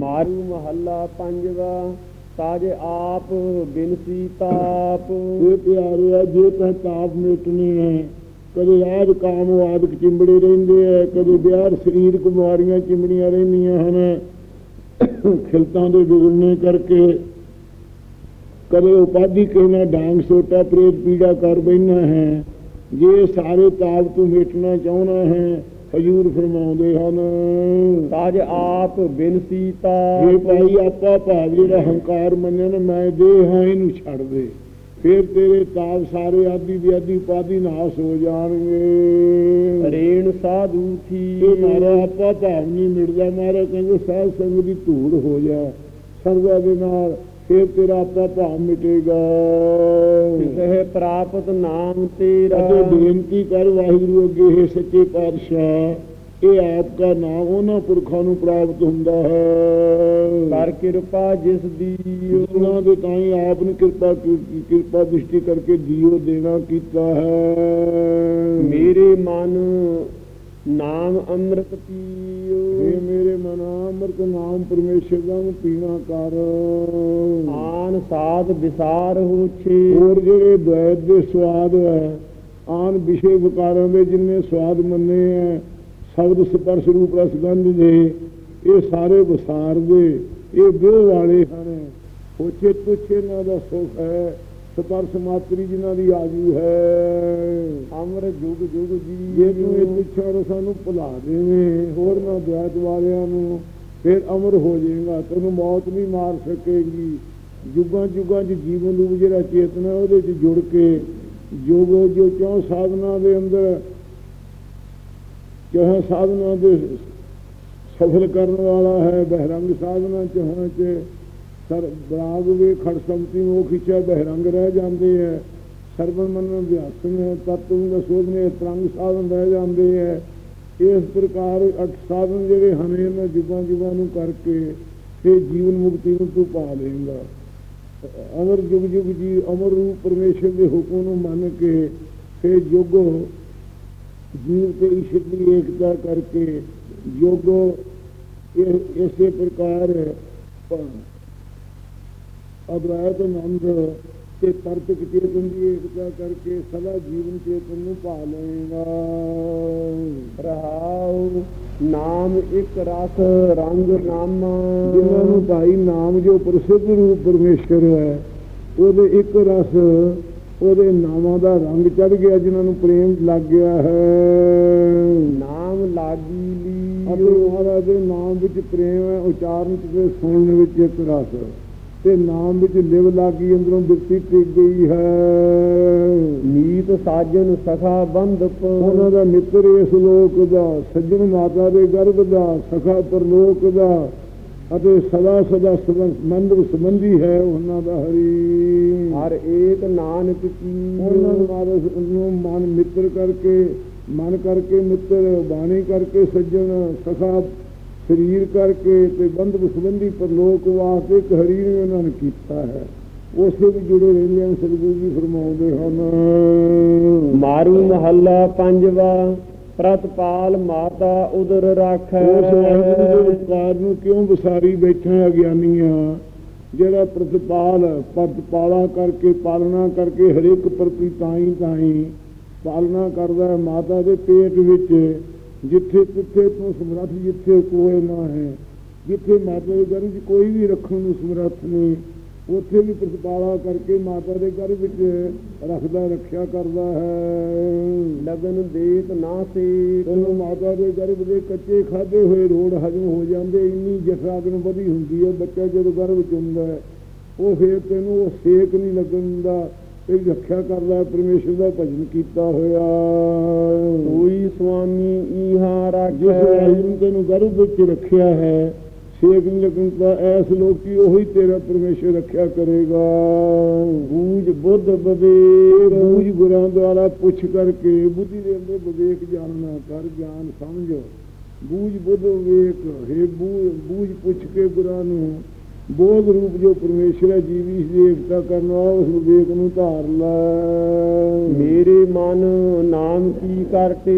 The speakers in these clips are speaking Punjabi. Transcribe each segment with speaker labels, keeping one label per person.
Speaker 1: ਮਾਰੂ ਮਹੱਲਾ ਪੰਜਵਾ ਤਾਜ ਆਪ ਬਿਨਸੀ ਤਾਪ।
Speaker 2: ਇਹ ਪਿਆਰਿਆ ਜੇ ਤਾਂ ਤਾਪ ਮਿਟਣੀ ਹੈ ਕਦੇ ਆਦ ਕਾਮ ਆਦਿਕ ਚਿੰਬੜੇ ਰਹਿੰਦੇ ਆ, ਕਦੇ ਬਿਆਰ ਸਰੀਰਕ ਬਿਮਾਰੀਆਂ ਚਿੰਬੜੀਆਂ ਰਹਿੰਦੀਆਂ ਹਨ। ਖਿਲਤਾਂ ਦੇ ਵਿਗੜਨੇ ਕਰਕੇ ਕਦੇ ਉਪਾਧੀ ਕਹਿਣਾ ਡਾਂਗ ਸੋਟਾ ਪ੍ਰੇਤ ਪੀੜਾ ਕਰ ਬੈਠਣਾ ਹੈ, ਜੇ ਸਾਰੇ ਤਾਪ ਤੂੰ ਮਿਟਣਾ ਚਾਹੁੰਦਾ ਹੈ ਹਜੂਰ ਫਰਮਾਉਂਦੇ ਹਨ।
Speaker 1: ਸਾਜ ਆਪ ਬਿਨਸੀ
Speaker 2: ਇਹ
Speaker 1: ਤਾਪ
Speaker 2: ਭਾਈ ਆਪਾ ਭਾਵ ਜਿਹੜਾ ਹੰਕਾਰ ਮੰਨਣ ਮੈਂ ਦੇਹ ਹਾਂ ਇਹਨੂੰ ਛੱਡ ਦੇ। ਫਿਰ ਤੇਰੇ ਤਾਪ ਸਾਰੇ ਆਦੀ ਦੀ ਆਦੀ ਉਪਾਧੀ ਨਾਸ ਹੋ ਜਾਣਗੇ।
Speaker 1: ਰੇਣ ਸਾਧੂ ਥੀ।
Speaker 2: ਇਹ ਮਾਰਾ ਆਪਾ ਭਾਵ ਨਹੀਂ ਮਿਟਦਾ। ਮਾਰਾ ਕਹਿੰਦੇ ਸਾਧ ਸੰਗ ਦੀ ਧੂੜ ਹੋ ਜਾ। ਸਰਦਾ ਦੇ ਨਾਲ ਫਿਰ ਤੇਰਾ ਆਪਾ ਭਾਵ ਮਿਟੇਗਾ।
Speaker 1: ਸਹਿ ਪ੍ਰਾਪਤ ਨਾਮ ਤੇਰਾ
Speaker 2: ਅਤੇ ਬੇਨਤੀ ਕਰ ਵਾਹਿਗੁਰੂ ਅੱਗੇ ਹੈ ਸੱਚੇ ਪਾਤਸ਼ਾਹ ਇਹ ਆਪ ਦਾ ਨਾਮ ਉਹਨਾਂ ਪੁਰਖਾਂ ਨੂੰ ਪ੍ਰਾਪਤ ਹੁੰਦਾ ਹੈ।
Speaker 1: ਕਰ ਕਿਰਪਾ ਜਿਸ ਦੀ
Speaker 2: ਉਹਨਾਂ ਦੇ ਤਾਂ ਹੀ ਆਪ ਨੇ ਕਿਰਪਾ ਕਿਰਪਾ ਦ੍ਰਿਸ਼ਟੀ ਕਰਕੇ ਜੀਵ ਦੇਣਾ ਕੀਤਾ ਹੈ।
Speaker 1: ਮੇਰੇ ਮਨ ਨਾਮ ਅੰਮ੍ਰਿਤ ਪੀਓ।
Speaker 2: ਮਨ ਅੰਮ੍ਰਿਤ ਨਾਮ ਪਰਮੇਸ਼ਰ ਦਾ ਪੀਣਾ ਕਰ।
Speaker 1: ਆਨ ਸਾਧ ਵਿਸਾਰ ਹੋਛੇ।
Speaker 2: ਹੋਰ ਜਿਹੜੇ ਦ્વੈਤ ਦੇ ਸਵਾਦ ਹੈ ਆਨ ਵਿਸ਼ੇ ਵਿਕਾਰਾਂ ਦੇ ਜਿੰਨੇ ਸਵਾਦ ਮੰਨੇ ਹੈ ਸ਼ਬਦ ਸਪਰਸ਼ ਰੂਪ ਰਸ ਗੰਧ ਦੇ ਇਹ ਸਾਰੇ ਵਿਸਾਰ ਦੇ ਇਹ ਵਿਉ ਵਾਲੇ ਹਨ। ਹੋਛੇ ਤੁਛੇ ਨਾ ਦਾ ਸੁਖ ਹੈ। ਸਪਰਸ਼ ਮਾਤਰੀ ਜਿਨ੍ਹਾਂ ਦੀ ਆਜੂ ਹੈ।
Speaker 1: ਅਮਰ ਜੁਗ ਜੁਗ
Speaker 2: ਜੇ।
Speaker 1: ਜੀ
Speaker 2: ਤੂੰ ਇਹ ਪਿੱਛੋਂ ਸਾਨੂੰ ਭੁਲਾ ਦੇਵੇਂ। ਹੋਰ ਨਾ ਦ્વੈਤ ਵਾਲਿਆਂ ਨੂੰ ਫਿਰ ਅਮਰ ਹੋ ਜਾਏਗਾ। ਤੈਨੂੰ ਮੌਤ ਨਹੀਂ ਮਾਰ ਸਕੇਗੀ। ਜੁਗਾਂ ਜੁਗਾਂ 'ਚ ਜੀਵਨ ਰੂਪ ਜਿਹੜਾ ਚੇਤਨਾ ਉਹਦੇ 'ਚ ਜੁੜ ਕੇ ਜੋਗੋ ਜੋ ਚੌ ਸਾਧਨਾ ਦੇ ਅੰਦਰ ਚਾਹ ਸਾਧਨਾ ਦੇ ਸਫਲ ਕਰਨ ਵਾਲਾ ਹੈ ਬਹਿਰੰਗ ਸਾਧਨਾ ਚਾਹਾਂ 'ਚ ਸਰ, ਬਰਾਗ ਵੇ ਖੜ ਸੰਤੀ ਮੋਖ ਇੱਛਾ ਬਹਿਰੰਗ ਰਹਿ ਜਾਂਦੇ ਹੈ ਸਰਵਨ ਮਨ ਅਭਿਆਸਨ ਹੈ ਤਤਵ ਦਾ ਸੋਧਨੇ ਤਰੰਗ ਸਾਧਨ ਰਹਿ ਜਾਂਦੇ ਹੈ ਇਸ ਪ੍ਰਕਾਰ ਅਠ ਸਾਧਨ ਜਿਹੜੇ ਹਨ, ਇਹਨਾਂ ਜੁਗਾਂ ਜੁਗਾਂ ਨੂੰ ਕਰਕੇ ਤੇ ਜੀਵਨ ਮੁਕਤੀ ਨੂੰ ਤੂੰ ਪਾ ਲੇਗਾ ਅਮਰ ਜੁਗ ਜੁਗ ਜੀ, ਅਮਰ ਰੂਪ ਪਰਮੇਸ਼ਰ ਦੇ ਹੁਕਮ ਨੂੰ ਮੰਨ ਕੇ ਤੇ ਜੁਗ ਜੀਵ ਤੇ ਈਸ਼ਰ ਦੀ ਏਕਤਾ ਕਰਕੇ ਯੋਗ ਇਹ ਇਸੇ ਪ੍ਰਕਾਰ ਅਦਵੈਤ ਆਨੰਦ ਤੇ ਤਰਤਕ ਚੇਤਨ ਦੀ ਏਕਤਾ ਕਰਕੇ ਸਦਾ ਜੀਵਨ ਚੇਤਨ ਨੂੰ ਪਾ ਲਏਗਾ।
Speaker 1: ਰਹਾਉ ਨਾਮ ਇੱਕ ਰਸ ਰੰਗ ਨਾਮਾ।
Speaker 2: ਜਿਨ੍ਹਾਂ ਨੂੰ ਭਾਈ ਨਾਮ ਜੋ ਪ੍ਰਸਿੱਧ ਰੂਪ ਪਰਮੇਸ਼ਰ ਹੈ ਉਹਦੇ ਇੱਕ ਰਸ ਉਹਦੇ ਨਾਮਾਂ ਦਾ ਰੰਗ ਚੜ ਗਿਆ ਜਿਨ੍ਹਾਂ ਨੂੰ ਪ੍ਰੇਮ ਲੱਗ ਗਿਆ ਹੈ।
Speaker 1: ਨਾਮ ਲਾਗੀ
Speaker 2: ਅਤੇ
Speaker 1: ਲੀ
Speaker 2: ਮਹਾਰਾਜ ਦੇ ਨਾਮ ਵਿੱਚ ਪ੍ਰੇਮ ਹੈ ਉਚਾਰਨ ਤੇ ਸੁਣਨ ਵਿੱਚ ਇੱਕ ਰਸ। ਤੇ ਨਾਮ ਵਿੱਚ ਲਿਵ ਲਾਗੀ ਅੰਦਰੋਂ ਬਿਰਤੀ ਟਿਕ ਗਈ ਹੈ।
Speaker 1: ਨੀਤ ਸਾਜਨ ਸਖਾ ਬੰਧਪ
Speaker 2: ਉਹਨਾਂ ਦਾ ਮਿੱਤਰ ਇਸ ਲੋਕ ਦਾ ਸੱਜਣ ਮਾਤਾ ਦੇ ਗਰਭ ਦਾ ਸਖਾ ਪਰਲੋਕ ਦਾ ਅਤੇ ਸਦਾ ਸਦਾ ਸੰਬੰਧ ਸੰਬੰਧੀ ਹੈ ਉਹਨਾਂ ਦਾ ਹਰੀ।
Speaker 1: ਹਰ ਏਕ ਨਾਨਕ
Speaker 2: ਉਹਨਾਂ ਨੂੰ
Speaker 1: ਕੀ
Speaker 2: ਮਾਰਸ ਨੂੰ ਮਨ ਮਿੱਤਰ ਕਰਕੇ ਮਨ ਕਰਕੇ ਮਿੱਤਰ ਬਾਣੀ ਕਰਕੇ ਸੱਜਣ ਸਖਾ ਸਰੀਰ ਕਰਕੇ ਤੇ ਬੰਧ ਸੰਬੰਧੀ ਪਰਲੋਕ ਵਾਸਤੇ ਇੱਕ ਹਰੀ ਨੇ ਉਹਨਾਂ ਨੇ ਕੀਤਾ ਹੈ। ਉਸੇ ਵੀ ਜੁੜੇ ਰਹਿੰਦੇ ਹਨ ਸਤਿਗੁਰੂ ਜੀ ਫਰਮਾਉਂਦੇ ਹਨ।
Speaker 1: ਮਾਰੂ ਮਹੱਲਾ ਪੰਜਵਾ ਪ੍ਰਤਪਾਲ ਮਾਤਾ ਉਦਰ ਰਾਖੈ।
Speaker 2: ਉਸ ਵਾਹਿਗੁਰੂ ਨੂੰ ਕਿਉਂ ਵਿਸਾਰੀ ਬੈਠਾ ਅਗਿਆਨੀਆਂ? ਜਿਹੜਾ ਪ੍ਰਤਪਾਲ ਪ੍ਰਤਪਾਲਾ ਕਰਕੇ ਪਾਲਣਾ ਕਰਕੇ ਹਰੇਕ ਪ੍ਰਤੀ ਤਾਈ ਤਾਈ ਪਾਲਣਾ ਕਰਦਾ ਹੈ ਮਾਤਾ ਦੇ ਪੇਟ ਵਿੱਚ। ਜਿੱਥੇ ਕਿੱਥੇ ਤੂੰ ਸਮਰੱਥ ਜਿੱਥੇ ਕੋਈ ਨਾ ਹੈ ਜਿੱਥੇ ਮਾਤਾ ਦੇ ਗਰਭ ਵਿੱਚ ਕੋਈ ਵੀ ਰੱਖਣ ਨੂੰ ਸਮਰੱਥ ਨਹੀਂ ਉੱਥੇ ਵੀ ਪ੍ਰਤਪਾਲਾ ਕਰਕੇ ਮਾਤਾ ਦੇ ਗਰਭ ਵਿੱਚ ਰੱਖਦਾ ਰੱਖਿਆ ਕਰਦਾ ਹੈ।
Speaker 1: ਲਗਨ ਦੇਤ ਨਾ ਸੇ
Speaker 2: ਤੈਨੂੰ ਮਾਤਾ ਦੇ ਗਰਭ ਦੇ ਕੱਚੇ ਖਾਦੇ ਹੋਏ ਰੋੜ ਹਜਮ ਹੋ ਜਾਂਦੇ ਇੰਨੀ ਜਠਰਾਗਨ ਵਧੀ ਹੁੰਦੀ ਹੈ ਬੱਚਾ ਜਦੋਂ ਗਰਭ ਚ ਹੁੰਦਾ ਉਹ ਫੇਰ ਤੈਨੂੰ ਉਹ ਸੇਕ ਨਹੀਂ ਲੱਗਣ ਤੇ ਰੱਖਿਆ ਕਰਦਾ ਪਰਮੇਸ਼ਰ ਦਾ ਭਜਨ ਕੀਤਾ ਹੋਇਆ।
Speaker 1: ਕੋਈ ਸੁਆਮੀ
Speaker 2: ਜਿਸ
Speaker 1: ਰਾਖੈ
Speaker 2: ਵਾਹਿਗੁਰੂ ਤੈਨੂੰ ਗਰਭ ਵਿੱਚ ਰੱਖਿਆ ਹੈ ਨਹੀਂ ਲੱਗਣ ਦਾ ਐਸ ਲੋਕੀ ਉਹੀ ਤੇਰਾ ਪਰਮੇਸ਼ਰ ਰੱਖਿਆ ਕਰੇਗਾ।
Speaker 1: ਬੂਝ ਬੁੱਧ
Speaker 2: ਇਹ
Speaker 1: ਬਵੇਕ।
Speaker 2: ਬੂਝ ਗੁਰਾਂ ਦੁਆਰਾ ਪੁੱਛ ਕਰਕੇ ਬੁੱਧੀ ਦੇ ਅੰਦਰ ਵਿਵੇਕ ਜਾਣਨਾ ਕਰ ਗਿਆਨ ਸਮਝ। ਬੂਝ ਬੁੱਧ ਵਿਵੇਕ ਹੈ ਬੂਝ ਪੁੱਛ ਕੇ ਗੁਰਾਂ ਨੂੰ ਬੋਧ ਰੂਪ ਜੋ ਪਰਮੇਸ਼ਰ ਹੈ ਜੀਵੀ ਦੀ ਏਕਤਾ ਕਰਨ ਵਾਲਾ ਉਸ ਵਿਵੇਕ ਨੂੰ ਧਾਰ ਲੈ।
Speaker 1: ਮੇਰੇ ਮਨ ਨਾਮ ਕੀ ਕਰਤੇ?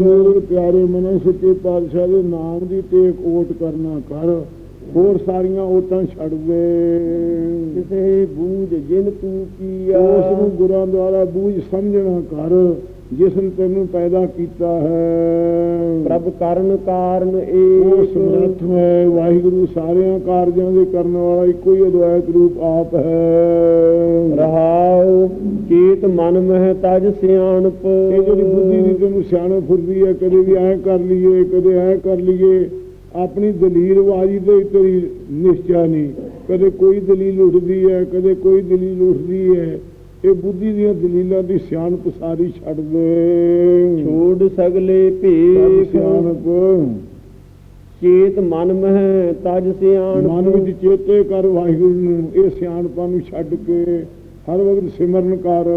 Speaker 2: ਮੇਰੇ ਪਿਆਰੇ ਮਨੋ ਸੱਚੇ ਪਾਤਸ਼ਾਹ ਦੇ ਨਾਮ ਦੀ ਟੇਕ ਓਟ ਕਰਨਾ ਕਰ ਹੋਰ ਸਾਰੀਆਂ ਓਟਾਂ ਛੱਡ ਦੇ।
Speaker 1: ਕਿਸੇ ਬੂਝ ਜਿਨ ਤੂੰ ਕੀਆ।
Speaker 2: ਉਸ ਨੂੰ ਗੁਰਾਂ ਦੁਆਰਾ ਬੂਝ ਸਮਝਣਾ ਕਰ ਜਿਸ ਨੇ ਤੈਨੂੰ ਪੈਦਾ ਕੀਤਾ ਹੈ।
Speaker 1: ਪ੍ਰਭ ਕਰਨ ਕਾਰਨ
Speaker 2: ਉਹ
Speaker 1: ਏਕ
Speaker 2: ਸਮਰੱਥ ਹੈ। ਵਾਹਿਗੁਰੂ ਸਾਰਿਆਂ ਕਾਰਜਾਂ ਦੇ ਕਰਨ ਵਾਲਾ ਇੱਕੋ ਹੀ ਅਦਵੈਤ ਰੂਪ ਆਪ ਹੈ।
Speaker 1: ਰਹਾਉ ਚੇਤ ਮਨ ਮਹਿ ਤਜ ਸਿਆਣਪ।
Speaker 2: ਇਹ ਜਿਹੜੀ ਬੁੱਧੀ ਦੀ ਤੈਨੂੰ ਸਿਆਣਪ ਫੁਰਦੀ ਹੈ ਕਦੇ ਵੀ ਐ ਕਰ ਲਈਏ ਕਦੇ ਐ ਕਰ ਲਈਏ ਆਪਣੀ ਦਲੀਲਬਾਜ਼ੀ ਤੇ ਤੇਰੀ ਨਿਸ਼ਚਾ ਨਹੀਂ। ਕਦੇ ਕੋਈ ਦਲੀਲ ਉੱਠਦੀ ਹੈ ਕਦੇ ਕੋਈ ਦਲੀਲ ਉੱਠਦੀ ਹੈ। ਇਹ ਬੁੱਧੀ ਦੀਆਂ ਦਲੀਲਾਂ ਦੀ ਸਿਆਣਪ ਸਾਰੀ ਛੱਡ ਦੇ।
Speaker 1: ਛੋੜ ਸਗਲੇ ਭੇਖ।
Speaker 2: ਸਿਆਣਪ।
Speaker 1: ਚੇਤ ਮਨ ਮਹਿ ਤਜ ਸਿਆਣਪ।
Speaker 2: ਮਨ ਵਿੱਚ ਚੇਤੇ ਕਰ ਵਾਹਿਗੁਰੂ ਨੂੰ ਇਹ ਸਿਆਣਪਾਂ ਨੂੰ ਛੱਡ ਕੇ ਹਰ ਵਕਤ ਸਿਮਰਨ ਕਰ।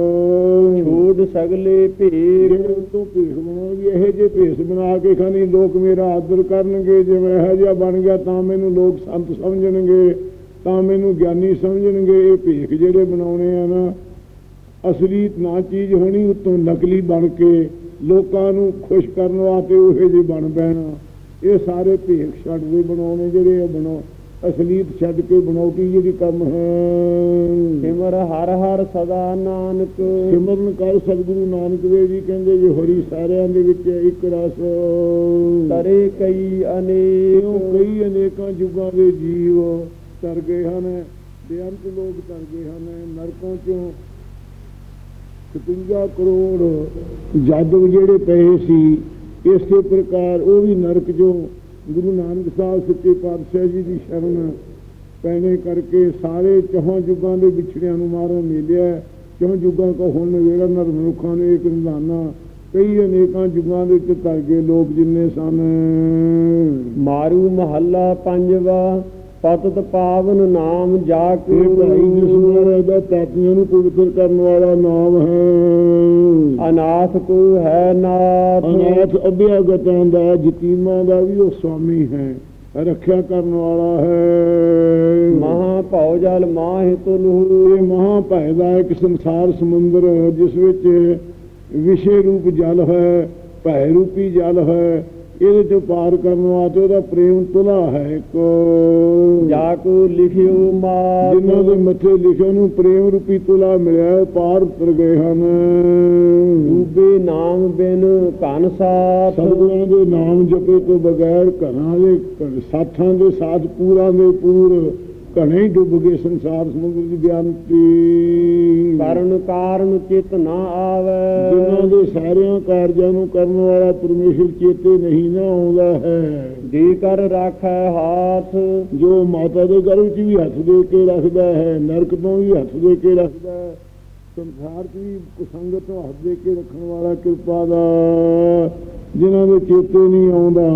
Speaker 1: ਛੋੜ ਸਗਲੇ ਭੇਖ।
Speaker 2: ਤੋਂ ਭੇਸ ਬਣਾਉਣਗੇ ਇਹੋ ਜਿਹੇ ਭੇਸ ਬਣਾ ਕੇ ਖਾਨੀ ਲੋਕ ਮੇਰਾ ਆਦਰ ਕਰਨਗੇ ਜਿਵੇਂ ਇਹੋ ਜਿਹਾ ਬਣ ਗਿਆ ਤਾਂ ਮੈਨੂੰ ਲੋਕ ਸੰਤ ਸਮਝਣਗੇ ਤਾਂ ਮੈਨੂੰ ਗਿਆਨੀ ਸਮਝਣਗੇ। ਇਹ ਭੇਖ ਜਿਹੜੇ ਬਣਾਉਣੇ ਆ ਨਾ ਅਸਲੀ ਨਾ ਚੀਜ਼ ਹੋਣੀ ਉਤੋਂ ਨਕਲੀ ਬਣ ਕੇ ਲੋਕਾਂ ਨੂੰ ਖੁਸ਼ ਕਰਨ ਵਾਸਤੇ ਉਹੇ ਜਿਹੇ ਬਣ ਪੈਣਾ। ਇਹ ਸਾਰੇ ਭੇਖ ਛੱਡ ਦੇ ਬਣਾਉਣੇ ਜਿਹੜੇ ਆ ਬਣਾਓ ਅਸਲੀਤ ਛੱਡ ਕੇ ਬਣਾਉਟੀ ਜਿਹੜੀ ਕੰਮ ਹੈ।
Speaker 1: ਸਿਮਰ ਹਰ ਹਰ ਸਦਾ ਨਾਨਕ।
Speaker 2: ਸਿਮਰਨ ਕਰ ਸਤਿਗੁਰੂ ਨਾਨਕ ਦੇਵ ਜੀ ਕਹਿੰਦੇ ਜੇ ਹਰੀ ਸਾਰਿਆਂ ਦੇ ਵਿੱਚ ਇੱਕ ਰਸ।
Speaker 1: ਤਰੇ ਕਈ ਅਨੇਕ।
Speaker 2: ਕਈ ਅਨੇਕਾਂ ਯੁੱਗਾਂ ਦੇ ਜੀਵ ਤਰ ਗਏ ਹਨ। ਬੇਅੰਤ ਲੋਕ ਤਰ ਗਏ ਹਨ। ਨਰਕਾਂ ਚੋਂ 56 ਕਰੋੜ ਜਾਦੂ ਜਿਹੜੇ ਪਏ ਸੀ, ਇਸੇ ਪ੍ਰਕਾਰ ਉਹ ਵੀ ਨਰਕ ਜੋ ਗੁਰੂ ਨਾਨਕ ਸਾਹਿਬ ਸੱਚੇ ਪਾਤਸ਼ਾਹ ਜੀ ਦੀ ਸ਼ਰਨ ਪੈਣੇ ਕਰਕੇ ਸਾਰੇ ਚੌਹਾਂ ਯੁੱਗਾਂ ਦੇ ਵਿਛੜਿਆਂ ਨੂੰ ਮਾਰਨ ਮਿਲਿਆ। ਚੌਹਾਂ ਯੁੱਗਾਂ ਕੋ ਹੁਣ ਵੇੜਾ ਨਰ ਮਨੁੱਖਾਂ ਨੇ ਇੱਕ ਨਿਧਾਨਾ ਕਈ ਅਨੇਕਾਂ ਯੁੱਗਾਂ ਦੇ ਉੱਤੇ ਤਰ ਗਏ ਲੋਕ ਜਿੰਨੇ ਸਨ।
Speaker 1: ਮਾਰੂ ਮਹੱਲਾ ਪੰਜਵਾ। ਪਤਤ ਪਾਵਨ ਨਾਮ ਜਾ ਕੇ
Speaker 2: ਭਾਈ ਜਿਸ ਮਹਾਰਾਜ ਦਾ ਤਾਤੀਆਂ ਨੂੰ ਪਵਿੱਤਰ ਕਰਨ ਵਾਲਾ ਨਾਮ ਹੈ।
Speaker 1: ਅਨਾਥ ਕੋ ਹੈ ਨਾਥ।
Speaker 2: ਅਨਾਥ ਅਭਿਆਗਤਾਂ ਦਾ ਜਤੀਮਾਂ ਦਾ ਵੀ ਉਹ ਸਵਾਮੀ ਹੈ ਰੱਖਿਆ ਕਰਨ ਵਾਲਾ ਹੈ।
Speaker 1: ਮਹਾ ਭਉ ਜਲ ਮਾਹਿ ਤੁਲਹੁ
Speaker 2: ਇਹ ਮਹਾ ਭੈ ਦਾ ਇੱਕ ਸੰਸਾਰ ਸਮੁੰਦਰ ਜਿਸ ਵਿੱਚ ਵਿਸ਼ੇ ਰੂਪ ਜਲ ਹੈ ਭੈ ਰੂਪੀ ਜਲ ਹੈ ਇਹਦੇ ਚੋਂ ਪਾਰ ਕਰਨ ਵਾਸਤੇ ਉਹਦਾ ਪ੍ਰੇਮ ਤੁਲਾ ਹੈ ਇੱਕ।
Speaker 1: ਜਾ ਕੋ ਲਿਖਿਓ ਮਾਤ।
Speaker 2: ਜਿਨ੍ਹਾਂ ਦੇ ਮੱਥੇ ਲਿਖਿਆ ਨੂੰ ਪ੍ਰੇਮ ਰੂਪੀ ਤੁਲਾ ਮਿਲਿਆ ਉਹ ਪਾਰ ਉਤਰ ਗਏ ਹਨ।
Speaker 1: ਡੂਬੇ ਨਾਮ ਬਿਨ ਘਨ ਸਾਥ।
Speaker 2: ਸਤਿਗੁਰਾਂ ਦੇ ਨਾਮ ਜਪੇ ਤੋਂ ਬਗੈਰ ਘਰਾਂ ਦੇ ਸਾਥਾਂ ਦੇ ਸਾਥ ਪੂਰਾਂ ਦੇ ਪੂਰ। ਘਣੇ ਡੁੱਬ ਗਏ ਸੰਸਾਰ ਸਮੁੰਦਰ ਦੀ ਬਿਆੰਤੀ।
Speaker 1: ਕਰਨ ਕਾਰਨ ਚਿਤ ਨਾ
Speaker 2: ਜਿਨ੍ਹਾਂ
Speaker 1: ਆਵੇ
Speaker 2: ਦੇ ਸਾਰਿਆਂ ਕਾਰਜਾਂ ਨੂੰ ਕਰਨ ਵਾਲਾ ਪਰਮੇਸ਼ਰ ਚੇਤੇ ਨਹੀਂ ਨਾ ਆਉਂਦਾ ਹੈ।
Speaker 1: ਜੀ ਕਰ ਰਾਖੈ ਹਾਥ।
Speaker 2: ਜੋ ਮਾਤਾ ਦੇ ਗਰਭ 'ਚ ਵੀ ਹੱਥ ਦੇ ਕੇ ਰੱਖਦਾ ਹੈ ਨਰਕ ਤੋਂ ਵੀ ਹੱਥ ਦੇ ਕੇ ਰੱਖਦਾ ਹੈ ਸੰਸਾਰ 'ਚ ਵੀ ਕੁਸੰਗਤ ਤੋਂ ਹੱਥ ਦੇ ਕੇ ਰੱਖਣ ਵਾਲਾ ਕਿਰਪਾ ਦਾ ਜਿਨ੍ਹਾਂ ਦੇ ਚੇਤੇ ਨਹੀਂ ਆਉਂਦਾ।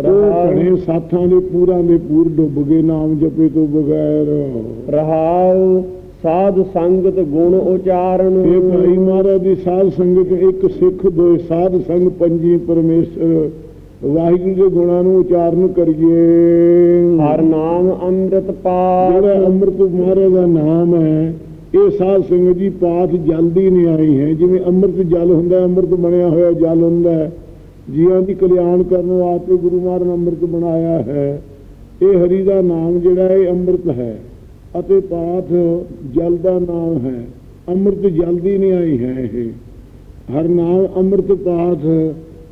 Speaker 2: ਘਣੇ ਸਾਥਾਂ ਦੇ ਪੂਰਾਂ ਦੇ ਪੂਰ ਡੁੱਬ ਗਏ ਨਾਮ ਜਪੇ ਤੋਂ ਬਗੈਰ।
Speaker 1: ਰਹਾਉ ਸਾਧ ਸੰਗਤ ਗੁਣ ਉਚਾਰਨ।
Speaker 2: ਇਹ ਭਾਈ ਮਹਾਰਾਜ ਦੀ ਸਾਧ ਸੰਗਤ ਇੱਕ ਸਿੱਖ ਦੋ ਸਾਧ ਸੰਗ ਪੰਜੀ ਪਰਮੇਸ਼ਰ। ਵਾਹਿਗੁਰੂ ਦੇ ਗੁਣਾਂ ਨੂੰ ਉਚਾਰਨ ਕਰੀਏ।
Speaker 1: ਹਰ ਨਾਮ ਅੰਮ੍ਰਿਤ ਪਾਠ।
Speaker 2: ਜਿਹੜਾ ਅੰਮ੍ਰਿਤ ਮਹਾਰਾਜ ਦਾ ਨਾਮ ਹੈ ਇਹ ਸਾਧ ਸੰਗਤ ਜੀ ਪਾਠ ਜਲਦੀ ਨਹੀਂ ਆਈ ਹੈ। ਜਿਵੇਂ ਅੰਮ੍ਰਿਤ ਜਲ ਹੁੰਦਾ ਹੈ, ਅੰਮ੍ਰਿਤ ਬਣਿਆ ਹੋਇਆ ਜਲ ਹੁੰਦਾ ਹੈ ਜੀਵਾਂ ਦੀ ਕਲਿਆਣ ਕਰਨ ਵਾਸਤੇ ਗੁਰੂ ਮਹਾਰਾਜ ਨੇ ਅੰਮ੍ਰਿਤ ਬਣਾਇਆ ਹੈ, ਇਹ ਹਰੀ ਦਾ ਨਾਮ ਜਿਹੜਾ ਹੈ, ਇਹ ਅੰਮ੍ਰਿਤ ਹੈ ਅਤੇ ਪਾਠ ਜਲ ਦਾ ਨਾਮ ਹੈ। ਅੰਮ੍ਰਿਤ ਜਲਦੀ ਨਹੀਂ ਆਈ ਹੈ ਇਹ। ਹਰ ਨਾਮ ਅੰਮ੍ਰਿਤ ਪਾਠ,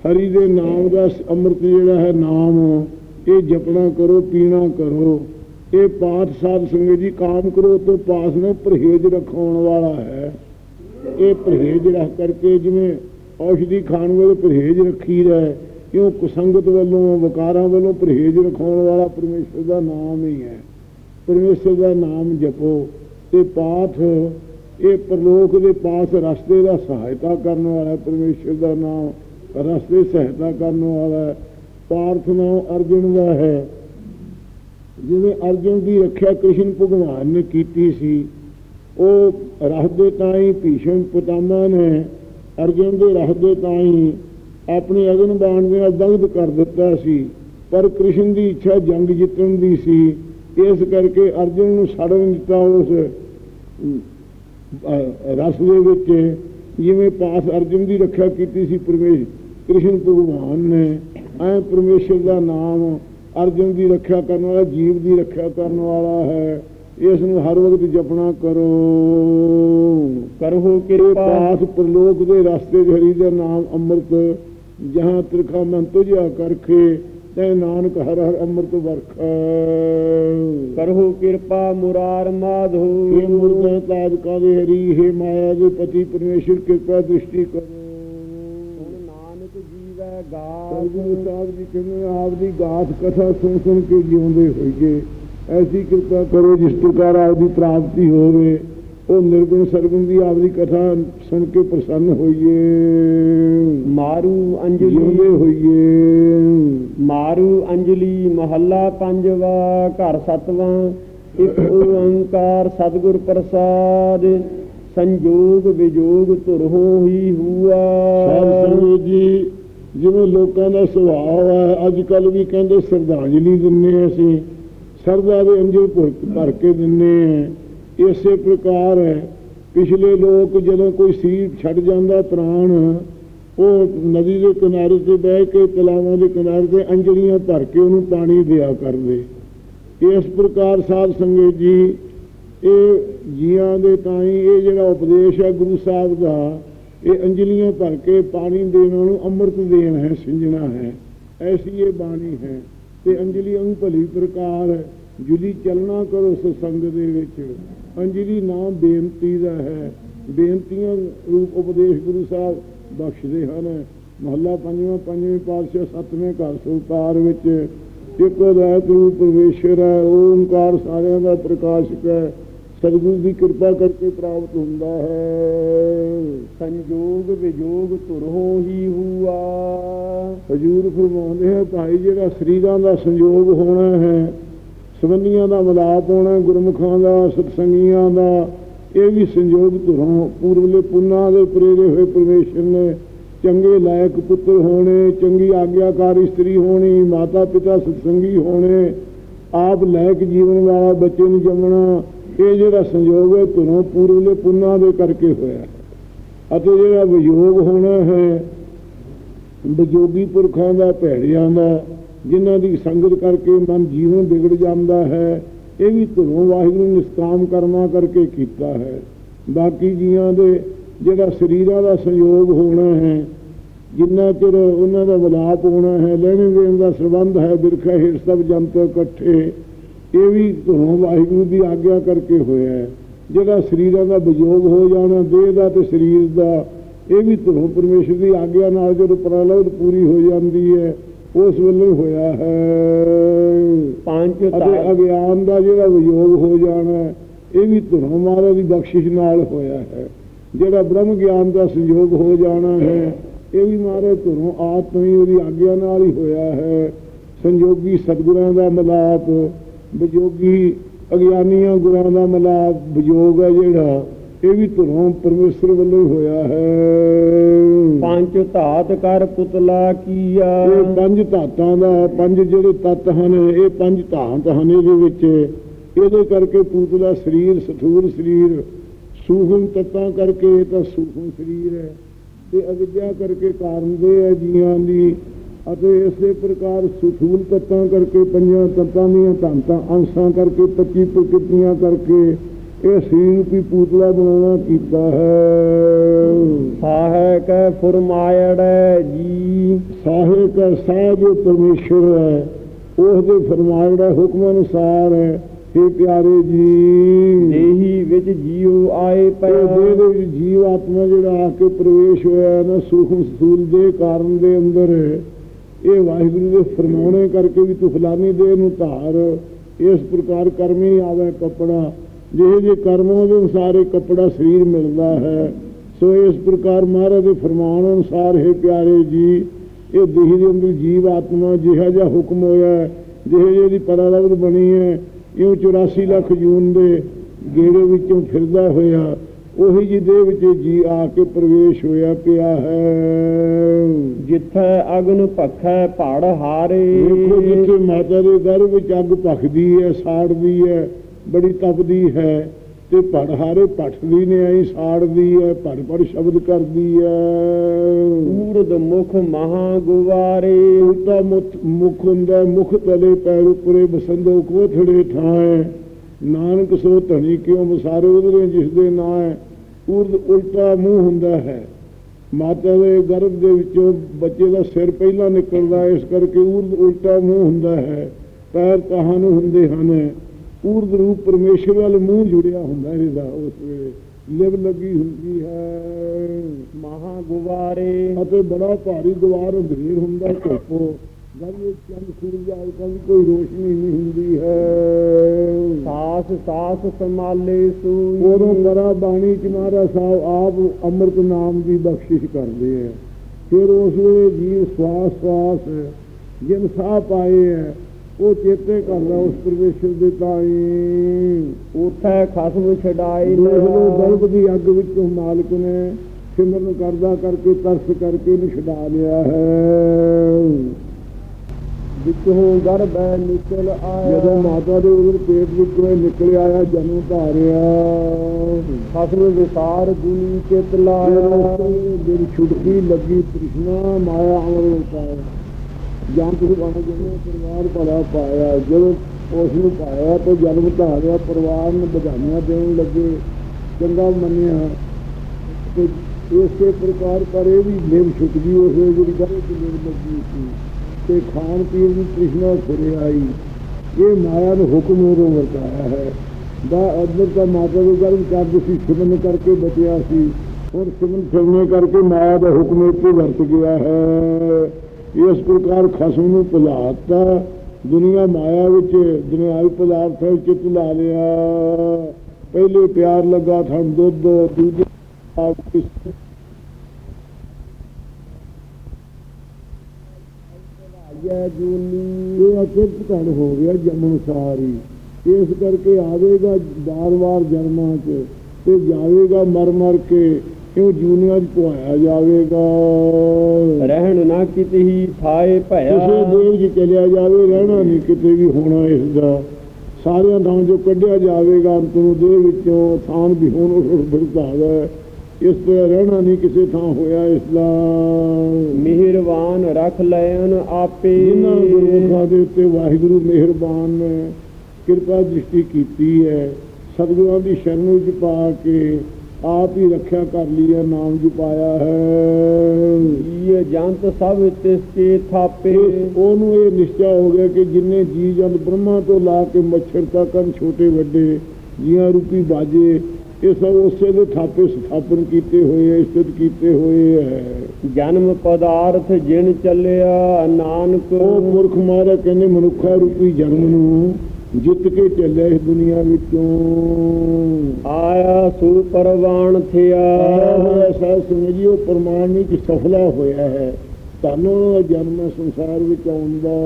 Speaker 2: ਹਰੀ ਦੇ ਨਾਮ ਦਾ ਅੰਮ੍ਰਿਤ ਜਿਹੜਾ ਹੈ, ਨਾਮ, ਇਹ ਜਪਣਾ ਕਰੋ, ਪੀਣਾ ਕਰੋ। ਇਹ ਪਾਠ ਸਾਧ ਸੰਗਤ ਜੀ ਕਾਮ ਕਰੋ ਤੋਂ ਪਾਸ ਨੂੰ ਪਰਹੇਜ ਰਖਾਉਣ ਵਾਲਾ ਹੈ। ਇਹ ਪਰਹੇਜ ਰੱਖ ਕਰਕੇ ਜਿਵੇਂ ਔਸ਼ਧੀ ਖਾਣ ਵੇਲੇ ਪਰਹੇਜ ਰੱਖੀ ਹੈ, ਕਿਉਂ? ਕੁਸੰਗਤ ਵੱਲੋਂ ਵਕਾਰਾਂ ਵੱਲੋਂ ਪਰਹੇਜ ਰਖਾਉਣ ਵਾਲਾ ਪਰਮੇਸ਼ਰ ਦਾ ਨਾਮ ਹੀ ਹੈ। ਪਰਮੇਸ਼ਰ ਦਾ ਨਾਮ ਜਪੋ ਤੇ ਪਾਠ ਇਹ ਪਰਲੋਕ ਦੇ ਪਾਸ ਰਸਤੇ ਦਾ ਸਹਾਇਤਾ ਕਰਨ ਵਾਲਾ ਹੈ, ਪਰਮੇਸ਼ਰ ਦਾ ਨਾਮ ਰਸਤੇ ਸਹਾਇਤਾ ਕਰਨ ਵਾਲਾ ਹੈ। ਪਾਰਥ ਨਾਮ ਅਰਜੁਨ ਦਾ ਹੈ। ਜਿਵੇਂ ਅਰਜੁਨ ਦੀ ਰੱਖਿਆ ਕ੍ਰਿਸ਼ਨ ਭਗਵਾਨ ਨੇ ਕੀਤੀ ਸੀ ਉਹ ਰੱਖਦੇ ਤਾਂ ਹੀ ਭੀਸ਼ਮ ਪਿਤਾਮਾ ਨੇ ਅਰਜੁਨ ਦੇ ਰੱਖਦੇ ਤਾਂ ਹੀ ਆਪਣੀ ਅਗਨ ਬਾਣ ਦੇ ਨਾਲ ਦਗਧ ਕਰ ਦਿੱਤਾ ਸੀ, ਪਰ ਕ੍ਰਿਸ਼ਨ ਦੀ ਇੱਛਾ ਜੰਗ ਜਿੱਤਣ ਦੀ ਸੀ। ਇਸ ਕਰਕੇ ਅਰਜੁਨ ਨੂੰ ਸੜਨ ਦਿੱਤਾ ਉਸ ਰਸ ਦੇ ਵਿੱਚ। ਜਿਵੇਂ ਪਾਸ ਅਰਜੁਨ ਦੀ ਰੱਖਿਆ ਕੀਤੀ ਸੀ ਪਰਮੇਸ਼ਰ ਕ੍ਰਿਸ਼ਨ ਭਗਵਾਨ ਨੇ, ਐ ਪਰਮੇਸ਼ਰ ਦਾ ਨਾਮ ਅਰਜਨ ਦੀ ਰੱਖਿਆ ਕਰਨ ਵਾਲਾ, ਜੀਵ ਦੀ ਰੱਖਿਆ ਕਰਨ ਵਾਲਾ ਹੈ। ਇਸ ਨੂੰ ਹਰ ਵਕਤ ਜਪਣਾ ਕਰੋ।
Speaker 1: ਕਰਹੁ
Speaker 2: ਇਹ
Speaker 1: ਕਿਰਪਾ।
Speaker 2: ਪਾਸ ਪ੍ਰਲੋਕ ਦੇ ਰਸਤੇ 'ਚ ਹਰੀ ਦਾ ਨਾਮ ਅੰਮ੍ਰਿਤ ਜਹਾਂ ਤਿਰਖਾ ਮਨ ਤੁਝਿਆ ਕਰਖੇ ਤੈ ਨਾਨਕ ਹਰ ਹਰ ਅੰਮ੍ਰਿਤ ਵਰਖਾ।
Speaker 1: ਕਰਹੁ ਕਿਰਪਾ ਮੁਰਾਰ ਮਾਧੋ।
Speaker 2: ਇਹ ਮੁਰਦੇ ਤਾਜਕਾ ਦੇ ਹਰੀ ਹੈ ਮਾਇਆ ਦੇ ਪਤੀ ਪਰਮੇਸ਼ਰ ਕਿਰਪਾ ਦ੍ਰਿਸ਼ਟੀ ਕਰੋ।
Speaker 1: ਹੁਣ ਨਾਨਕ ਜੀਵੈ
Speaker 2: ਸਾਹਿਬ ਜੀ ਕਹਿੰਦੇ ਆਪ ਦੀ ਗਾਥ ਕਥਾ ਸੁਣ ਸੁਣ ਕੇ ਜਿਉਂਦੇ ਹੋਈਏ। ਐਸੀ ਕਿਰਪਾ ਕਰੋ ਜਿਸ ਪ੍ਰਕਾਰ ਆਪ ਦੀ ਪ੍ਰਾਪਤੀ ਹੋਵੇ। ਉਹ ਨਿਰਗੁਣ ਸਰਗੁਣ ਦੀ ਆਪ ਦੀ ਕਥਾ ਸੁਣ ਕੇ ਪ੍ਰਸੰਨ ਹੋਈਏ।
Speaker 1: ਮਾਰੂ
Speaker 2: ਜਿਉਂਦੇ
Speaker 1: ਅੰਜਲੀ
Speaker 2: ਹੋਈਏ।
Speaker 1: ਮਾਰੂ ਅੰਜਲੀ ਮਹੱਲਾ ਪੰਜਵਾ ਘਰ ਸਤਵਾਂ ਇੱਕ ਓੰਕਾਰ ਸਤਿਗੁਰ ਪ੍ਰਸਾਦ ਸੰਜੋਗ ਵਿਜੋਗ ਧੁਰਹੋ ਹੀ ਹੁਆ।
Speaker 2: ਸੰਗਤ ਜੀ ਜਿਵੇਂ ਲੋਕਾਂ ਦਾ ਸੁਭਾਅ ਹੈ ਅੱਜ ਕੱਲ ਵੀ ਕਹਿੰਦੇ ਸ਼ਰਧਾਂਜਲੀ ਦਿੰਨੇ ਅਸੀਂ। ਸਰਦਾ ਦੇ ਅੰਜਲ ਭਰ- ਭਰ ਕੇ ਦਿੰਨੇ ਆ। ਇਸੇ ਪ੍ਰਕਾਰ ਹੈ। ਪਿਛਲੇ ਲੋਕ ਜਦੋਂ ਕੋਈ ਸੀਰ ਛੱਡ ਜਾਂਦਾ ਪ੍ਰਾਣ, ਉਹ ਨਦੀ ਦੇ ਕਿਨਾਰੇ ਤੇ ਬਹਿ ਕੇ ਤਲਾਵਾਂ ਦੇ ਕਿਨਾਰੇ ਤੇ ਅੰਜਲੀਆਂ ਭਰ ਕੇ ਉਹਨੂੰ ਪਾਣੀ ਦਿਆ ਕਰਦੇ। ਇਸ ਪ੍ਰਕਾਰ ਸਾਧ ਸੰਗਤ ਜੀ, ਇਹ ਜੀਆਂ ਦੇ ਤਾਈਂ ਇਹ ਜਿਹੜਾ ਉਪਦੇਸ਼ ਹੈ ਗੁਰੂ ਸਾਹਿਬ ਦਾ, ਇਹ ਅੰਜਲੀਆਂ ਭਰ ਕੇ ਪਾਣੀ ਦੇਣ ਨੂੰ ਅੰਮ੍ਰਿਤ ਦੇਣ ਹੈ, ਸਿੰਜਣਾ ਹੈ। ਐਸੀ ਇਹ ਬਾਣੀ ਹੈ। ਤੇ ਅੰਜਲੀ ਅੰਗ ਭਲੀ ਪ੍ਰਕਾਰ ਜੁਲੀ ਚਲਣਾ ਕਰੋ ਸਤਸੰਗ ਦੇ ਵਿੱਚ। ਅੰਜਲੀ ਨਾਮ ਬੇਨਤੀ ਦਾ ਹੈ। ਬੇਨਤੀਆਂ ਰੂਪ ਉਪਦੇਸ਼ ਗੁਰੂ ਸਾਹਿਬ ਬਖਸ਼ਦੇ ਹਨ। ਮਹੱਲਾ ਪੰਜਵਾਂ, ਪੰਜਵੇਂ ਪਾਤਸ਼ਾਹ, ਸੱਤਵੇਂ ਘਰ ਸੁਲਤਾਨ ਵਿੱਚ ਇੱਕ ਦਾਇਤ ਰੂਪ ਪਰਮੇਸ਼ਰ ਹੈ। ਓੰਕਾਰ ਸਾਰਿਆਂ ਦਾ ਪ੍ਰਕਾਸ਼ਕ ਹੈ। ਸਤਿਗੁਰੂ ਦੀ ਕਿਰਪਾ ਕਰਕੇ ਪ੍ਰਾਪਤ ਹੁੰਦਾ ਹੈ।
Speaker 1: ਸੰਜੋਗ ਵਿਜੋਗ ਧੁਰਹੋ ਹੀ ਹੁਆ।
Speaker 2: ਹਜੂਰ ਫਰਮਾਉਂਦੇ ਹੈ ਭਾਈ ਜਿਹੜਾ ਸਰੀਰਾਂ ਦਾ ਸੰਯੋਗ ਹੋਣਾ ਹੈ ਸੰਬੰਧੀਆਂ ਦਾ ਮਿਲਾਪ ਹੋਣਾ ਗੁਰਮੁਖਾਂ ਦਾ ਸਤਸੰਗੀਆਂ ਦਾ ਇਹ ਵੀ ਸੰਯੋਗ ਧੁਰੋਂ ਪੂਰਵਲੇ ਪੁੰਨਾ ਦੇ ਪ੍ਰੇਰੇ ਹੋਏ ਪਰਮੇਸ਼ਰ ਨੇ ਚੰਗੇ ਲਾਇਕ ਪੁੱਤਰ ਹੋਣੇ ਚੰਗੀ ਆਗਿਆਕਾਰ ਇਸਤਰੀ ਹੋਣੀ ਮਾਤਾ ਪਿਤਾ ਸਤਸੰਗੀ ਹੋਣੇ ਆਪ ਲਾਇਕ ਜੀਵਨ ਵਾਲਾ ਬੱਚੇ ਨੂੰ ਜੰਮਣਾ ਇਹ ਜਿਹੜਾ ਸੰਯੋਗ ਹੈ ਧੁਰੋਂ ਪੂਰਵਲੇ ਪੁੰਨਾਂ ਦੇ ਕਰਕੇ ਹੋਇਆ ਹੈ। ਅਤੇ ਜਿਹੜਾ ਵਿਯੋਗ ਹੋਣਾ ਹੈ ਵਿਜੋਗੀ ਪੁਰਖਾਂ ਦਾ, ਭੈੜਿਆਂ ਦਾ, ਜਿਨ੍ਹਾਂ ਦੀ ਸੰਗਤ ਕਰਕੇ ਮਨ ਜੀਵਨ ਵਿਗੜ ਜਾਂਦਾ ਹੈ, ਇਹ ਵੀ ਧੁਰੋਂ ਵਾਹਿਗੁਰੂ ਨੇ ਨਿਸਕਾਮ ਕਰਨਾ ਕਰਕੇ ਕੀਤਾ ਹੈ ਬਾਕੀ ਜੀਆਂ ਦੇ ਜਿਹੜਾ ਸਰੀਰਾਂ ਦਾ ਸੰਯੋਗ ਹੋਣਾ ਹੈ, ਜਿੰਨਾ ਚਿਰ ਉਹਨਾਂ ਦਾ ਵਿਲਾਪ ਹੋਣਾ ਹੈ ਲੈਣੇ ਦੇਣ ਦਾ ਸੰਬੰਧ ਹੈ, ਬਿਰਖਾ ਹੇਠ ਸਭ ਜੰਤ ਇਕੱਠੇ ਇਹ ਵੀ ਧੁਰੋਂ ਵਾਹਿਗੁਰੂ ਦੀ ਆਗਿਆ ਕਰਕੇ ਹੋਇਆ ਹੈ। ਜਿਹੜਾ ਸਰੀਰਾਂ ਦਾ ਵਿਯੋਗ ਹੋ ਜਾਣਾ ਦੇਹ ਦਾ ਤੇ ਸਰੀਰ ਦਾ ਇਹ ਵੀ ਧੁਰੋਂ ਪਰਮੇਸ਼ਰ ਦੀ ਆਗਿਆ ਨਾਲ ਜਦੋਂ ਪ੍ਰਲਵ ਪੂਰੀ ਹੋ ਜਾਂਦੀ ਹੈ ਉਸ ਵੇਲੇ ਹੋਇਆ ਹੈ।
Speaker 1: ਪੰਜ
Speaker 2: ਅਤੇ ਅਗਿਆਨ ਦਾ ਜਿਹੜਾ ਵਿਯੋਗ ਹੋ ਜਾਣਾ ਇਹ ਵੀ ਧੁਰੋਂ ਮਹਾਰਾਜ ਦੀ ਬਖਸ਼ਿਸ਼ ਨਾਲ ਹੋਇਆ ਹੈ। ਜਿਹੜਾ ਬ੍ਰਹਮ ਗਿਆਨ ਦਾ ਸੰਯੋਗ ਹੋ ਜਾਣਾ ਹੈ ਇਹ ਵੀ ਮਹਾਰਾਜ ਧੁਰੋਂ ਆਤਮਾ ਉਹਦੀ ਆਗਿਆ ਨਾਲ ਹੀ ਹੋਇਆ ਹੈ। ਸੰਯੋਗੀ ਸਤਿਗੁਰਾਂ ਦਾ ਮਿਲਾਪ ਵਿਜੋਗੀ ਅਗਿਆਨੀਆਂ ਗੁਰਾਂ ਦਾ ਮਿਲਾਪ ਵਿਜੋਗ ਹੈ ਜਿਹੜਾ ਇਹ ਵੀ ਧੁਰੋਂ ਪਰਮੇਸ਼ਰ ਵੱਲੋਂ ਹੋਇਆ ਹੈ।
Speaker 1: ਪੰਜ ਧਾਤ ਕਰ ਪੁਤਲਾ ਕੀਆ।
Speaker 2: ਇਹ ਪੰਜ ਧਾਤਾਂ ਦਾ ਪੰਜ ਜਿਹੜੇ ਤੱਤ ਹਨ ਇਹ ਪੰਜ ਧਾਤ ਹਨ ਇਹਦੇ ਵਿੱਚ। ਇਹਦੇ ਕਰਕੇ ਪੂਤਲਾ ਸਰੀਰ ਸਥੂਲ ਸਰੀਰ ਸੂਖਮ ਤੱਤਾਂ ਕਰਕੇ ਇਹ ਤਾਂ ਸੂਖਮ ਸਰੀਰ ਹੈ। ਤੇ ਅਵਿਦਿਆ ਕਰਕੇ ਕਾਰਨ ਦੇ ਹੈ ਜੀਆਂ ਦੀ। ਅਤੇ ਇਸੇ ਪ੍ਰਕਾਰ ਸਥੂਲ ਤੱਤਾਂ ਕਰਕੇ ਪੰਜਾਂ ਤੱਤਾਂ ਦੀਆਂ ਧਾਤਾਂ ਅੰਸ਼ਾਂ ਕਰਕੇ 25 ਪ੍ਰਕਿਰਤੀਆਂ ਕਰਕੇ ਇਹ ਸਰੀਰ ਰੂਪੀ ਪੂਤਲਾ ਬਣਾਉਣਾ ਕੀਤਾ ਹੈ।
Speaker 1: ਸਾਹੈ ਕੈ ਫੁਰਮਾਇੜੈ ਜੀ।
Speaker 2: ਦਾ ਸਾਹ ਜੋ ਪਰਮੇਸ਼ਰ ਹੈ। ਉਸ ਦੇ ਫਰਮਾਨ ਦਾ ਹੁਕਮ ਅਨੁਸਾਰ ਹੈ ਇਹ ਪਿਆਰੇ ਜੀ।
Speaker 1: ਦੇਹੀ ਵਿੱਚ ਜੀਉ ਆਏ ਪੈ।
Speaker 2: ਦੇਹ ਦੇ ਵਿੱਚ ਜੀਵ ਆਤਮਾ ਜਿਹੜਾ ਆ ਕੇ ਪ੍ਰਵੇਸ਼ ਹੋਇਆ ਨਾ ਸੂਖਮ ਸਥੂਲ ਦੇ ਕਾਰਨ ਦੇ ਅੰਦਰ। ਇਹ ਵਾਹਿਗੁਰੂ ਦੇ ਫਰਮਾਉਣੇ ਕਰਕੇ ਵੀ ਤੂੰ ਫਲਾਨੀ ਦੇਹ ਨੂੰ ਧਾਰ। ਇਸ ਪ੍ਰਕਾਰ ਕਰਮੀ ਆਵੇ ਕੱਪੜਾ। ਜਿਹੇ ਜੇ ਕਰਮਾਂ ਦੇ ਅਨੁਸਾਰ ਇਹ ਕੱਪੜਾ ਸਰੀਰ ਮਿਲਦਾ ਹੈ। ਸੋ ਇਸ ਪ੍ਰਕਾਰ ਮਹਾਰਾਜ ਦੇ ਫਰਮਾਨ ਅਨੁਸਾਰ ਹੈ ਪਿਆਰੇ ਜੀ ਇਹ ਦੇਹ ਦੇ ਅੰਦਰ ਜੀਵ ਆਤਮਾ ਜਿਹਾ ਜਿਹਾ ਹੁਕਮ ਹੋਇਆ ਹੈ, ਜਿਹੇ ਜਿਹੀ ਦੀ ਪਰਾਲਬਧ ਬਣੀ ਹੈ ਇਹ 84 ਲੱਖ ਜੂਨ ਦੇ ਗੇੜੇ ਵਿੱਚੋਂ ਫਿਰਦਾ ਹੋਇਆ। ਉਹੀ ਜੀ ਦੇ ਵਿੱਚ ਜੀ ਆ ਕੇ ਪ੍ਰਵੇਸ਼ ਹੋਇਆ ਪਿਆ ਹੈ।
Speaker 1: ਜਿੱਥੈ ਅਗਨ ਭਖੈ ਪੜ ਹਾਰੇ।
Speaker 2: ਦੇਖੋ ਜਿੱਥੇ ਮਾਤਾ ਦੇ ਗਰਭ ਵਿੱਚ ਅੱਗ ਭਖਦੀ ਹੈ ਸਾੜਦੀ ਹੈ ਬੜੀ ਤਪਦੀ ਹੈ ਤੇ ਪੜ ਹਾਰੇ ਪੱਠਦੀ ਨੇ ਆਈ ਸਾੜਦੀ ਹੈ ਪੜ ਪੜ ਸ਼ਬਦ ਕਰਦੀ ਹੈ।
Speaker 1: ਊਰਦ ਮੁਖ ਮਹਾ ਗੁਵਾਰੇ
Speaker 2: ਉਲਟਾ ਮੁੱਖ ਮੁਖ ਹੁੰਦਾ ਮੁਖ ਤਲੇ ਪੈਰ ਉਪਰੇ ਬਸੰਦੋ ਕੋਥੜੇ ਥਾਂ ਨਾਨਕ ਸੋ ਧਣੀ ਕਿਉ ਮਸਾਰੇ ਉਧਰੇ ਜਿਸ ਦੇ ਨਾਂ ਹੈ ਉਰਦ ਉਲਟਾ ਮੂੰਹ ਹੁੰਦਾ ਹੈ। ਮਾਤਾ ਦੇ ਗਰਭ ਦੇ ਵਿੱਚੋਂ ਬੱਚੇ ਦਾ ਸਿਰ ਪਹਿਲਾਂ ਨਿਕਲਦਾ ਇਸ ਕਰਕੇ ਉਰਦ ਉਲਟਾ ਮੂੰਹ ਹੁੰਦਾ ਹੈ। ਪੈਰ ਕਹਾਂ ਨੂੰ ਹੁੰਦੇ ਹਨ। ਉਰਦ ਰੂਪ ਪਰਮੇਸ਼ਰ ਵੱਲ ਮੂੰਹ ਜੁੜਿਆ ਹੁੰਦਾ ਇਹਦਾ ਉਸ ਵੇਲੇ। ਲਿਵ ਲੱਗੀ ਹੁੰਦੀ ਹੈ।
Speaker 1: ਮਹਾ ਗੁਵਾਰੇ
Speaker 2: ਅਤੇ ਬੜਾ ਭਾਰੀ ਦੀਵਾਰ ਅੰਧੇਰ ਹੁੰਦਾ ਧੁੱਪ। ਇਹ ਚੰਦ ਸੂਰਜ ਆਇਕਾ ਦੀ ਕੋਈ ਰੋਸ਼ਨੀ ਨਹੀਂ ਹੁੰਦੀ ਹੈ।
Speaker 1: ਸਾਸ ਸਾਸ ਸੰਭਾਲੇ ਸੂਈ।
Speaker 2: ਉਦੋਂ ਬੜਾ ਬਾਣੀ ਚ ਮਹਾਰਾਜ ਸਾਹਿਬ ਆਪ ਅੰਮ੍ਰਿਤ ਨਾਮ ਦੀ ਬਖਸ਼ਿਸ਼ ਕਰਦੇ ਹੈ। ਫਿਰ ਉਸ ਵੇਲੇ ਜੀਵ ਸਵਾਸ ਸਵਾਸ ਜਿਨ ਸਾਹ ਪਾਏ ਹੈ ਉਹ ਚੇਤੇ ਕਰਦਾ ਉਸ ਪਰਮੇਸ਼ਰ ਦੇ ਤਾਈ।
Speaker 1: ਉਠੈ ਖਸਮ ਛਡਾਈ
Speaker 2: ਲਓ ਬਲਬ ਦੀ ਅੱਗ ਵਿੱਚੋਂ ਮਾਲਕ ਨੇ ਸਿਮਰਨ ਕਰਦਾ ਕਰਕੇ ਤਰਸ ਕਰਕੇ ਨੂੰ ਛਡਾ ਲਿਆ ਹੈ।
Speaker 1: ਵਿੱਚੋਂ ਗਰਭੈ ਨਿਕਲ ਆਇਆ।
Speaker 2: ਜਦੋਂ ਮਾਤਾ ਦੇ ਉਦਰ ਪੇਟ ਵਿੱਚੋਂ ਨਿਕਲ ਆਇਆ ਜਨਮ ਧਾਰਿਆ।
Speaker 1: ਖਸਮ ਵਿਸਾਰ ਦੁਨੀ ਚਿਤ ਲਾਇਆ।
Speaker 2: ਉਸ ਦਿਨ ਛੁਟਕੀ ਲੱਗੀ ਤ੍ਰਿਸ਼ਨਾ ਮਾਇਆ ਅਮਰ ਉਪਾਇਆ ਜਾਂ ਤੁਸੀਂ ਬਾਣਾ ਜਿਹਨੇ ਪਰਿਵਾਰ ਭਲਾ ਪਾਇਆ। ਜਦੋਂ ਉਸ ਨੂੰ ਪਾਇਆ ਤੇ ਜਨਮ ਧਾਰਿਆ ਪਰਿਵਾਰ ਨੂੰ ਵਧਾਈਆਂ ਦੇਣ ਲੱਗੇ। ਚੰਗਾ ਮੰਨਿਆ। ਤੇ ਇਸੇ ਪ੍ਰਕਾਰ ਪਰ ਇਹ ਵੀ ਲਿਵ ਛੁੱਟ ਗਈ ਉਸ ਜਿਹੜੀ ਗਰੇ ਦੀ ਲਿਵ ਲੱਗੀ ਸੀ। ਤੇ ਖਾਣ ਪੀਣ ਦੀ ਤ੍ਰਿਸ਼ਨਾ ਫਿਰੇ ਆਈ। ਇਹ ਮਾਇਆ ਨੂੰ ਹੁਕਮ ਉਦੋਂ ਵਰਤਾਇਆ ਹੈ। ਦਾ ਅੰਦਰ ਤਾਂ ਮਾਤਾ ਦੇ ਗਰਭ ਕਰਦੇ ਸੀ ਸਿਮਰਨ ਕਰਕੇ ਬਚਿਆ ਸੀ। ਹੁਣ ਸਿਮਰਨ ਫਿਰਨੇ ਕਰਕੇ ਮਾਇਆ ਦਾ ਹੁਕਮ ਉੱਤੇ ਵਰਤ ਗਿਆ ਹੈ। ਇਸ ਪ੍ਰਕਾਰ ਖਸਮ ਨੂੰ ਭੁਲਾਤਾ ਦੁਨੀਆ ਮਾਇਆ ਵਿੱਚ, ਦੁਨਿਆਵੀ ਪਦਾਰਥ ਵਿੱਚ ਚਿੱਤ ਲਿਆ। ਪਹਿਲੇ ਪਿਆਰ ਲੱਗਾ ਥਣ ਦੁੱਧ, ਦੂਜੇ ਆਪ ਕਿਸ
Speaker 1: ਆਇਆ ਜੂਨੀ।
Speaker 2: ਇਹ ਅਕਿਰਤ ਘੜ ਹੋ ਗਿਆ ਜੰਮਣ ਸਾਰੀ। ਇਸ ਕਰਕੇ ਆਵੇਗਾ ਬਾਰ-ਬਾਰ ਜਨਮਾਂ 'ਚ ਤੇ ਜਾਵੇਗਾ ਮਰ-ਮਰ ਕੇ ਕਿਉਂ ਜੂਨੀਆਂ 'ਚ ਪੁਆਇਆ ਜਾਵੇਗਾ।
Speaker 1: ਰਹਿਣ ਨਾ ਕਿਤੇ ਹੀ ਥਾਏ
Speaker 2: ਕਿਸੇ
Speaker 1: ਭਇਆ
Speaker 2: ਦੇਵ 'ਚ ਚਲਿਆ ਜਾਵੇ ਰਹਿਣਾ ਨਹੀਂ ਕਿਤੇ ਵੀ ਹੋਣਾ ਇਸ ਦਾ ਸਾਰਿਆਂ ਥਾਂ ਜੋ ਕੱਢਿਆ ਜਾਵੇਗਾ ਅੰਤ ਨੂੰ ਦੇਹ ਵਿੱਚੋਂ ਥਾਨ ਵੀ ਹੁਣ ਉਸ ਫਿਰਦਾ ਹੈ ਇਸ ਤਰ੍ਹਾਂ ਰਹਿਣਾ ਨਹੀਂ ਕਿਸੇ ਥਾਂ ਹੋਇਆ ਇਸ ਦਾ
Speaker 1: ਮਿਹਰਬਾਨ ਰੱਖ ਲੈਣ ਆਪੇ।
Speaker 2: ਜਿਨ੍ਹਾਂ ਗੁਰਮੁਖਾਂ ਦੇ ਉੱਤੇ ਵਾਹਿਗੁਰੂ ਮਿਹਰਬਾਨ ਨੇ ਕਿਰਪਾ ਦ੍ਰਿਸ਼ਟੀ ਕੀਤੀ ਹੈ ਸਤਿਗੁਰਾਂ ਦੀ ਸ਼ਰਨ ਵਿੱਚ ਪਾ ਕੇ ਆਪ ਹੀ ਰੱਖਿਆ ਕਰ ਲਈ ਹੈ ਨਾਮ ਜਪਾਇਆ ਹੈ।
Speaker 1: ਇਹ ਜੰਤ ਸਭ ਤਿਸ ਕੇ ਥਾਪੇ
Speaker 2: ਉਹਨੂੰ ਇਹ ਨਿਸ਼ਚਾ ਹੋ ਗਿਆ ਕਿ ਜਿੰਨੇ ਜੀ ਜੰਤ ਬ੍ਰਹਮਾ ਤੋਂ ਲਾ ਕੇ ਮੱਛਰ ਤੱਕ ਹਨ ਛੋਟੇ ਵੱਡੇ ਜੀਆਂ ਰੂਪੀ ਬਾਜੇ ਇਹ ਸਭ ਉਸੇ ਦੇ ਥਾਪੇ ਸਥਾਪਨ ਕੀਤੇ ਹੋਏ ਹੈ ਸਥਿਤ ਕੀਤੇ ਹੋਏ ਹੈ
Speaker 1: ਜਨਮ ਪਦਾਰਥ ਜਿਨ ਚੱਲਿਆ ਨਾਨਕ।
Speaker 2: ਉਹ ਪੁਰਖ ਮਹਾਰਾਜ ਕਹਿੰਦੇ ਮਨੁੱਖਾ ਰੂਪੀ ਜਨਮ ਨੂੰ ਜਿੱਤ ਕੇ ਚੱਲਿਆ ਇਸ ਦੁਨੀਆ ਵਿੱਚੋਂ।
Speaker 1: ਆਇਆ ਸੂ ਪਰਵਾਨ ਥਿਆ
Speaker 2: ਸਾਧ ਸਮਝਿਓ ਪ੍ਰਮਾਣ ਵਿੱਚ ਸਫਲਾ ਹੋਇਆ ਹੈ। ਤੁਹਾਨੂੰ ਜਨਮ ਸੰਸਾਰ ਵਿੱਚ ਆਉਂਦਾ।